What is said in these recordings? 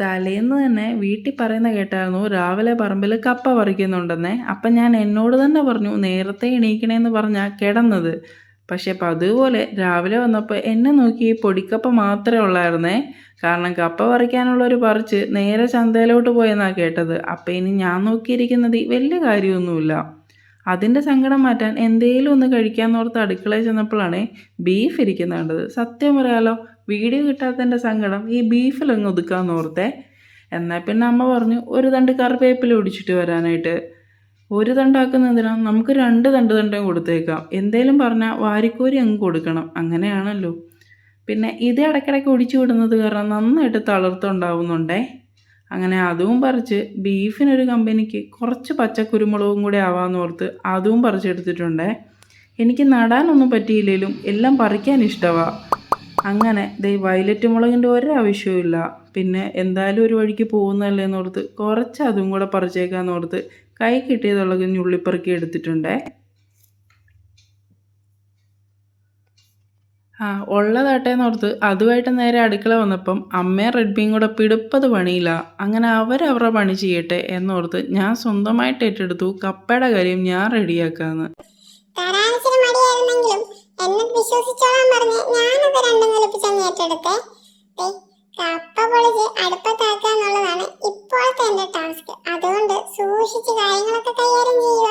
തലേന്ന് തന്നെ വീട്ടിൽ പറയുന്ന കേട്ടായിരുന്നു രാവിലെ പറമ്പിൽ കപ്പ പറിക്കുന്നുണ്ടെന്നേ. അപ്പം ഞാൻ എന്നോട് തന്നെ പറഞ്ഞു നേരത്തെ എണീക്കണേന്ന് പറഞ്ഞാൽ കിടന്നത്. പക്ഷെ പതുപോലെ രാവിലെ വന്നപ്പോൾ എന്നെ നോക്കി പൊടിക്കപ്പ മാത്രമേ ഉള്ളായിരുന്നേ. കാരണം കപ്പ പറിക്കാനുള്ളൊരു പറിച്ച് നേരെ ചന്തയിലോട്ട് പോയെന്നാണ് കേട്ടത്. അപ്പം ഇനി ഞാൻ നോക്കിയിരിക്കുന്നത് വലിയ കാര്യമൊന്നുമില്ല. അതിന്റെ സങ്കടം മാറ്റാൻ എന്തേലും ഒന്ന് കഴിക്കാമെന്നോർത്ത് അടുക്കളയിൽ ചെന്നപ്പോഴാണ് ബീഫ് ഇരിക്കുന്ന കണ്ടത്. സത്യം പറയാലോ വീഡിയോ കിട്ടാത്തതിന്റെ സങ്കടം ഈ ബീഫിലങ്ങ് ഒതുക്കാമെന്ന് ഓർത്തേ. എന്നാൽ പിന്നെ അമ്മ പറഞ്ഞു ഒരു തണ്ട് കറിവേപ്പില ഒടിച്ചിട്ട് വരാനായിട്ട്. ഒരു തണ്ടാക്കുന്നതിനാ നമുക്ക് രണ്ട് തണ്ട് തണ്ടേം കൊടുത്തേക്കാം. എന്തേലും പറഞ്ഞാൽ വാരിക്കോരി അങ്ങ് കൊടുക്കണം. അങ്ങനെയാണല്ലോ. പിന്നെ ഇത് ഇടയ്ക്കിടയ്ക്ക് ഒടിച്ചു വിടുന്നത് കാരണം നന്നായിട്ട് തളർത്തുണ്ടാവുന്നുണ്ടേ. അങ്ങനെ അതും പറിച്ച് ബീഫിനൊരു കമ്പനിക്ക് കുറച്ച് പച്ചക്കുരുമുളകും കൂടി ആവാമെന്ന് ഓർത്ത് അതും പറിച്ചെടുത്തിട്ടുണ്ടേ എനിക്ക് നടാനൊന്നും പറ്റിയില്ലെങ്കിലും എല്ലാം പറിക്കാൻ ഇഷ്ടമാണ് അങ്ങനെ ദൈ വയലറ്റ് മുളകിന്റെ ഒരാവശ്യവും പിന്നെ എന്തായാലും ഒരു വഴിക്ക് പോകുന്നതല്ലേ എന്നോർത്ത് കുറച്ച് അതും കൂടെ പറിച്ചേക്കാന്നോർത്ത് കൈ കിട്ടിയതുള്ളത് ഞുള്ളിപ്പറുക്കി എടുത്തിട്ടുണ്ടേ. ആ ഉള്ളതാട്ടേന്ന് ഓർത്ത് അതുമായിട്ട് നേരെ അടുക്കള വന്നപ്പം അമ്മയും റെഡ്മിയും കൂടെ പിടുപ്പത് പണിയില്ല. അങ്ങനെ അവരവരുടെ പണി ചെയ്യട്ടെ എന്നോർത്ത് ഞാൻ സ്വന്തമായിട്ട് ഏറ്റെടുത്തു കപ്പയുടെ കാര്യം ഞാൻ റെഡിയാക്കാന്ന് അടുപ്പത്താക്കുക എന്നുള്ളതാണ് ഇപ്പോഴത്തെ എന്റെ ടാസ്ക് അതുകൊണ്ട് സൂക്ഷിച്ച് കാര്യങ്ങളൊക്കെ കൈകാര്യം ചെയ്യുക.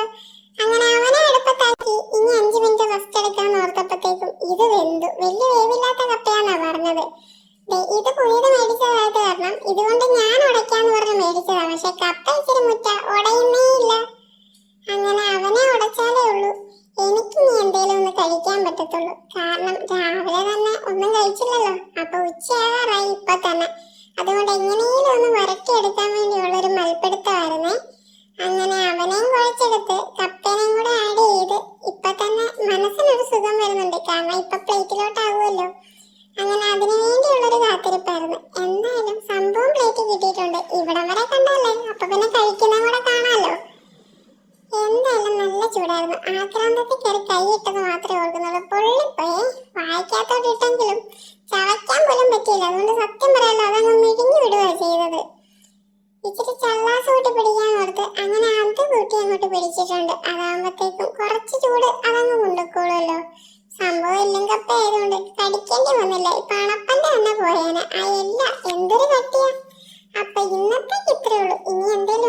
ഇത് പുതിയത് മേടിച്ചതായത് കാരണം ഇതുകൊണ്ട് ഞാൻ ഉടയ്ക്കാന്ന് പറഞ്ഞ് മേടിച്ചതാ. പക്ഷെ കപ്പ ഇച്ചിരി മുറ്റ ഉടയുന്നേ ഇല്ല. അങ്ങനെ അവനെ ഉടച്ചാലേ ഉള്ളൂ. എനിക്ക് നീ എന്തേലും ഒന്ന് കഴിക്കാൻ പറ്റത്തുള്ളൂ. കാരണം രാവിലെ തന്നെ ഒന്നും കഴിച്ചില്ലല്ലോ. അപ്പൊ ഉച്ചയാകാറായി ഇപ്പൊ തന്നെ. അതുകൊണ്ട് എങ്ങനെയും ഒന്ന് വരട്ടിയെടുക്കാൻ വേണ്ടിയുള്ള ഒരു മൽപ്പിടുത്തമായിരുന്നേ. അങ്ങനെ അവനെയും കുഴച്ചെടുത്ത് കപ്പേനെയും കൂടെ ആഡ് ചെയ്ത് ഇപ്പൊ തന്നെ മനസ്സിനൊരു സുഖം വരുന്നുണ്ട്. കാരണം ഇപ്പൊ പ്ലേറ്റിലോട്ടാകുമല്ലോ അങ്ങനെ അതിനു വേണ്ടിയുള്ളൊരു കാത്തിരിപ്പായിരുന്നു. എന്തായാലും സംഭവം പ്ലേറ്റ് കിട്ടിയിട്ടുണ്ട്. ഇവിടം വരെ കണ്ടല്ലേ? അപ്പൊ പിന്നെ കഴിക്കുന്ന കൂടെ കാണാമല്ലോ എന്തായാലും നല്ല ചൂടായിരുന്നു. ആക്രാന്തത്തിൽ കയറി കൈയിട്ടത് മാത്രമേ ഓർക്കുന്നുള്ളൂ. പൊള്ളിപ്പോയേ വായിക്കാത്തോട്ടിട്ടെങ്കിലും ചവയ്ക്കാൻ പോലും പറ്റിയില്ല. അതുകൊണ്ട് സത്യം പറയാലോ അതങ്ങ് മിഴിഞ്ഞു വിടുകയാണ് ചെയ്തത്. ഇച്ചിരി ചള്ളാസ് കൂട്ടി പിടിക്കാൻ ഓർത്ത് അങ്ങനെ അത് കൂട്ടി അങ്ങോട്ട് പിടിച്ചിട്ടുണ്ട്. അതാകുമ്പോഴത്തേക്കും കുറച്ച് ചൂട് അതങ്ങ് കൊണ്ടുക്കോളുമല്ലോ സംഭവം തന്നെ പോയേനെ. ആ എന്തൊരു കട്ടിയാ. അപ്പൊ ഇന്നത്തേക്ക് ഇത്രേ ഉള്ളൂ. ഇനി എന്തെങ്കിലും